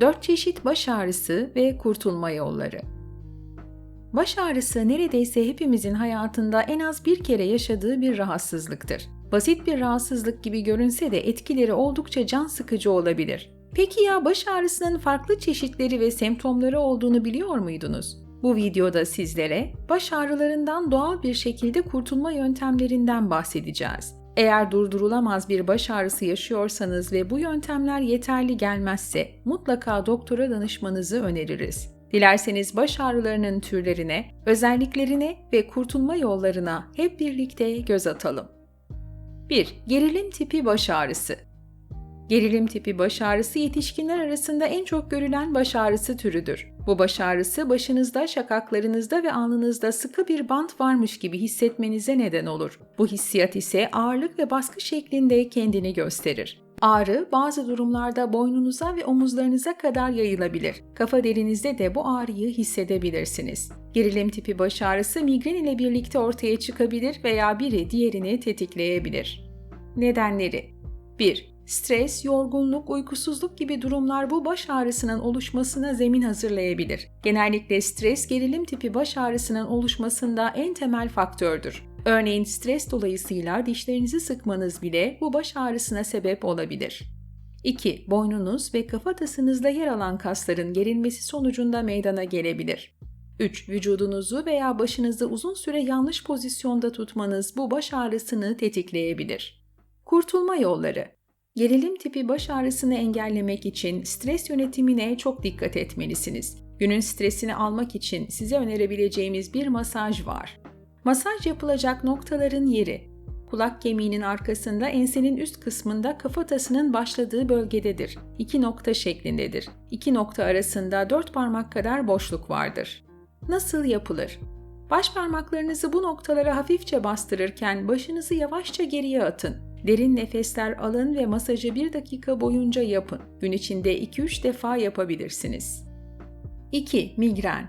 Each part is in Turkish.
4 çeşit baş ağrısı ve kurtulma yolları. Baş ağrısı neredeyse hepimizin hayatında en az bir kere yaşadığı bir rahatsızlıktır. Basit bir rahatsızlık gibi görünse de etkileri oldukça can sıkıcı olabilir. Peki ya baş ağrısının farklı çeşitleri ve semptomları olduğunu biliyor muydunuz? Bu videoda sizlere baş ağrılarından doğal bir şekilde kurtulma yöntemlerinden bahsedeceğiz. Eğer durdurulamaz bir baş ağrısı yaşıyorsanız ve bu yöntemler yeterli gelmezse mutlaka doktora danışmanızı öneririz. Dilerseniz baş ağrılarının türlerine, özelliklerine ve kurtulma yollarına hep birlikte göz atalım. 1. Gerilim tipi baş ağrısı. Gerilim tipi baş ağrısı yetişkinler arasında en çok görülen baş ağrısı türüdür. Bu baş ağrısı başınızda, şakaklarınızda ve alnınızda sıkı bir bant varmış gibi hissetmenize neden olur. Bu hissiyat ise ağırlık ve baskı şeklinde kendini gösterir. Ağrı bazı durumlarda boynunuza ve omuzlarınıza kadar yayılabilir. Kafa derinizde de bu ağrıyı hissedebilirsiniz. Gerilim tipi baş ağrısı migren ile birlikte ortaya çıkabilir veya biri diğerini tetikleyebilir. Nedenleri 1. Stres, yorgunluk, uykusuzluk gibi durumlar bu baş ağrısının oluşmasına zemin hazırlayabilir. Genellikle stres, gerilim tipi baş ağrısının oluşmasında en temel faktördür. Örneğin stres dolayısıyla dişlerinizi sıkmanız bile bu baş ağrısına sebep olabilir. 2. Boynunuz ve kafatasınızda yer alan kasların gerilmesi sonucunda meydana gelebilir. 3. Vücudunuzu veya başınızı uzun süre yanlış pozisyonda tutmanız bu baş ağrısını tetikleyebilir. Kurtulma yolları Gerilim tipi baş ağrısını engellemek için stres yönetimine çok dikkat etmelisiniz. Günün stresini almak için size önerebileceğimiz bir masaj var. Masaj yapılacak noktaların yeri kulak kemiğinin arkasında ensenin üst kısmında kafatasının başladığı bölgededir. İki nokta şeklindedir. İki nokta arasında dört parmak kadar boşluk vardır. Nasıl yapılır? Baş parmaklarınızı bu noktalara hafifçe bastırırken başınızı yavaşça geriye atın. Derin nefesler alın ve masajı 1 dakika boyunca yapın. Gün içinde 2-3 defa yapabilirsiniz. 2. Migren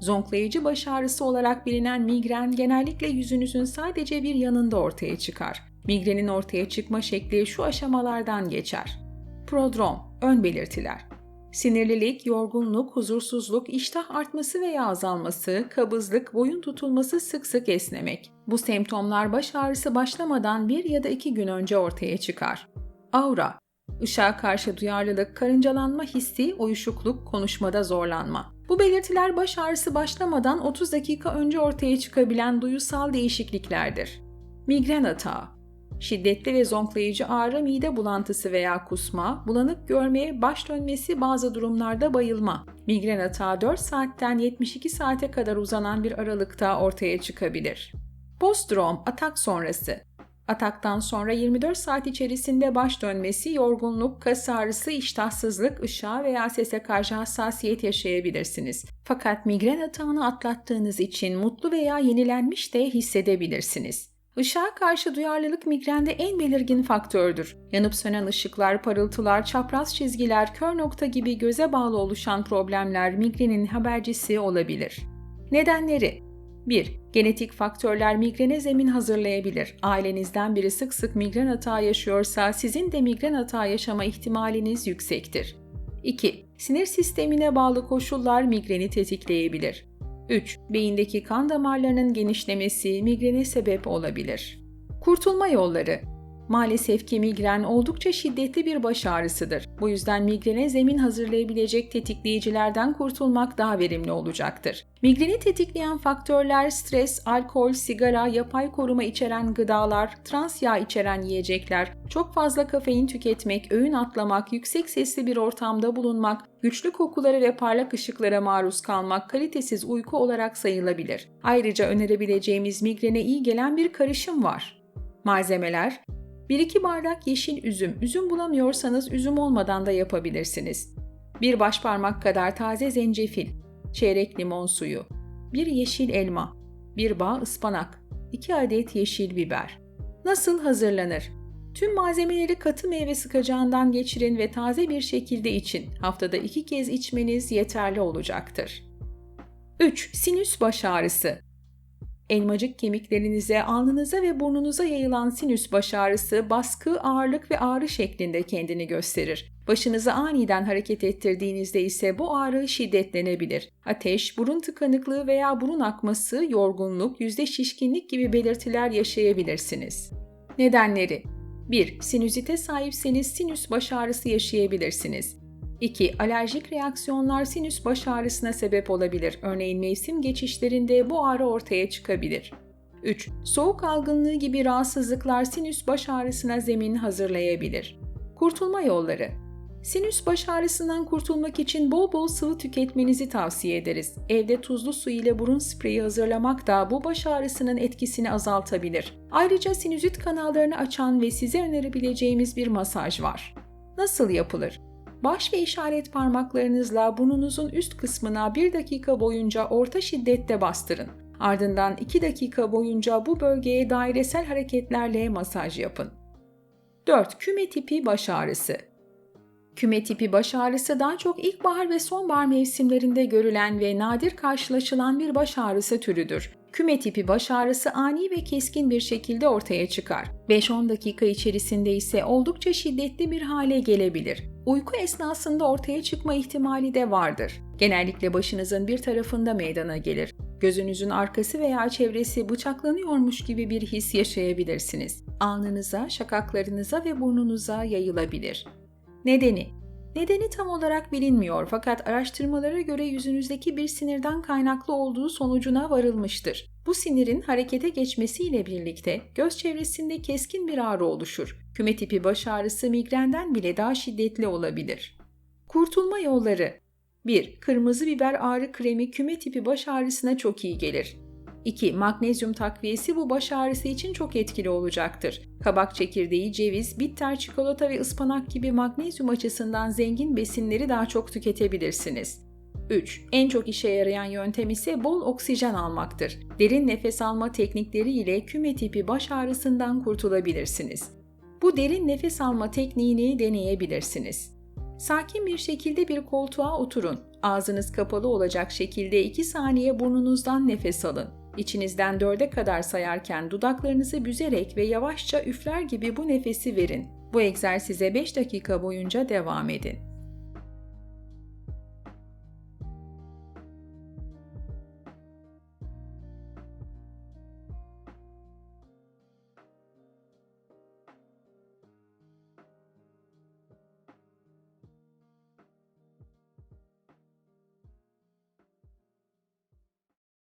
Zonklayıcı baş ağrısı olarak bilinen migren genellikle yüzünüzün sadece bir yanında ortaya çıkar. Migrenin ortaya çıkma şekli şu aşamalardan geçer. Prodrom, ön belirtiler. Sinirlilik, yorgunluk, huzursuzluk, iştah artması veya azalması, kabızlık, boyun tutulması, sık sık esnemek. Bu semptomlar baş ağrısı başlamadan bir ya da iki gün önce ortaya çıkar. Aura, ışığa karşı duyarlılık, karıncalanma hissi, uyuşukluk, konuşmada zorlanma. Bu belirtiler baş ağrısı başlamadan 30 dakika önce ortaya çıkabilen duyusal değişikliklerdir. Migren atağı Şiddetli ve zonklayıcı ağrı, mide bulantısı veya kusma, bulanık görmeye, baş dönmesi, bazı durumlarda bayılma. Migren atağı 4 saatten 72 saate kadar uzanan bir aralıkta ortaya çıkabilir. Postdrom, atak sonrası. Ataktan sonra 24 saat içerisinde baş dönmesi, yorgunluk, kas ağrısı, iştahsızlık, ışığa veya sese karşı hassasiyet yaşayabilirsiniz. Fakat migren atağını atlattığınız için mutlu veya yenilenmiş de hissedebilirsiniz. Işığa karşı duyarlılık migrende en belirgin faktördür. Yanıp sönen ışıklar, parıltılar, çapraz çizgiler, kör nokta gibi göze bağlı oluşan problemler migrenin habercisi olabilir. Nedenleri 1. Genetik faktörler migrene zemin hazırlayabilir. Ailenizden biri sık sık migren hata yaşıyorsa sizin de migren hata yaşama ihtimaliniz yüksektir. 2. Sinir sistemine bağlı koşullar migreni tetikleyebilir. 3. Beyindeki kan damarlarının genişlemesi migrene sebep olabilir. Kurtulma yolları Maalesef ki migren oldukça şiddetli bir baş ağrısıdır. Bu yüzden migrene zemin hazırlayabilecek tetikleyicilerden kurtulmak daha verimli olacaktır. Migreni tetikleyen faktörler stres, alkol, sigara, yapay koruma içeren gıdalar, trans yağ içeren yiyecekler, çok fazla kafein tüketmek, öğün atlamak, yüksek sesli bir ortamda bulunmak, güçlü kokulara ve parlak ışıklara maruz kalmak kalitesiz uyku olarak sayılabilir. Ayrıca önerebileceğimiz migrene iyi gelen bir karışım var. Malzemeler 1-2 bardak yeşil üzüm. Üzüm bulamıyorsanız üzüm olmadan da yapabilirsiniz. Bir baş parmak kadar taze zencefil, çeyrek limon suyu, bir yeşil elma, bir bağ ıspanak, 2 adet yeşil biber. Nasıl hazırlanır? Tüm malzemeleri katı meyve sıkacağından geçirin ve taze bir şekilde için. Haftada iki kez içmeniz yeterli olacaktır. 3. Sinüs baş ağrısı Elmacık kemiklerinize, alnınıza ve burnunuza yayılan sinüs baş ağrısı baskı, ağırlık ve ağrı şeklinde kendini gösterir. Başınızı aniden hareket ettirdiğinizde ise bu ağrı şiddetlenebilir. Ateş, burun tıkanıklığı veya burun akması, yorgunluk, yüzde şişkinlik gibi belirtiler yaşayabilirsiniz. Nedenleri 1. Sinüzite sahipseniz sinüs baş ağrısı yaşayabilirsiniz. 2. Alerjik reaksiyonlar sinüs baş ağrısına sebep olabilir. Örneğin mevsim geçişlerinde bu ağrı ortaya çıkabilir. 3. Soğuk algınlığı gibi rahatsızlıklar sinüs baş ağrısına zemin hazırlayabilir. Kurtulma yolları Sinüs baş ağrısından kurtulmak için bol bol sıvı tüketmenizi tavsiye ederiz. Evde tuzlu su ile burun spreyi hazırlamak da bu baş ağrısının etkisini azaltabilir. Ayrıca sinüzit kanallarını açan ve size önerebileceğimiz bir masaj var. Nasıl yapılır? Baş ve işaret parmaklarınızla burnunuzun üst kısmına 1 dakika boyunca orta şiddette bastırın. Ardından 2 dakika boyunca bu bölgeye dairesel hareketlerle masaj yapın. 4. Küme tipi baş ağrısı Küme tipi baş ağrısı daha çok ilkbahar ve sonbahar mevsimlerinde görülen ve nadir karşılaşılan bir baş ağrısı türüdür. Küme tipi baş ağrısı ani ve keskin bir şekilde ortaya çıkar. 5-10 dakika içerisinde ise oldukça şiddetli bir hale gelebilir. Uyku esnasında ortaya çıkma ihtimali de vardır. Genellikle başınızın bir tarafında meydana gelir. Gözünüzün arkası veya çevresi bıçaklanıyormuş gibi bir his yaşayabilirsiniz. Alnınıza, şakaklarınıza ve burnunuza yayılabilir. Nedeni Nedeni tam olarak bilinmiyor fakat araştırmalara göre yüzünüzdeki bir sinirden kaynaklı olduğu sonucuna varılmıştır. Bu sinirin harekete geçmesiyle birlikte göz çevresinde keskin bir ağrı oluşur. Küme tipi baş ağrısı migrenden bile daha şiddetli olabilir. Kurtulma yolları 1. Kırmızı biber ağrı kremi küme tipi baş ağrısına çok iyi gelir. 2. Magnezyum takviyesi bu baş ağrısı için çok etkili olacaktır. Kabak çekirdeği, ceviz, bitter çikolata ve ıspanak gibi magnezyum açısından zengin besinleri daha çok tüketebilirsiniz. 3. En çok işe yarayan yöntem ise bol oksijen almaktır. Derin nefes alma teknikleri ile küme tipi baş ağrısından kurtulabilirsiniz. Bu derin nefes alma tekniğini deneyebilirsiniz. Sakin bir şekilde bir koltuğa oturun. Ağzınız kapalı olacak şekilde 2 saniye burnunuzdan nefes alın. İçinizden dörde kadar sayarken dudaklarınızı büzerek ve yavaşça üfler gibi bu nefesi verin. Bu egzersize 5 dakika boyunca devam edin.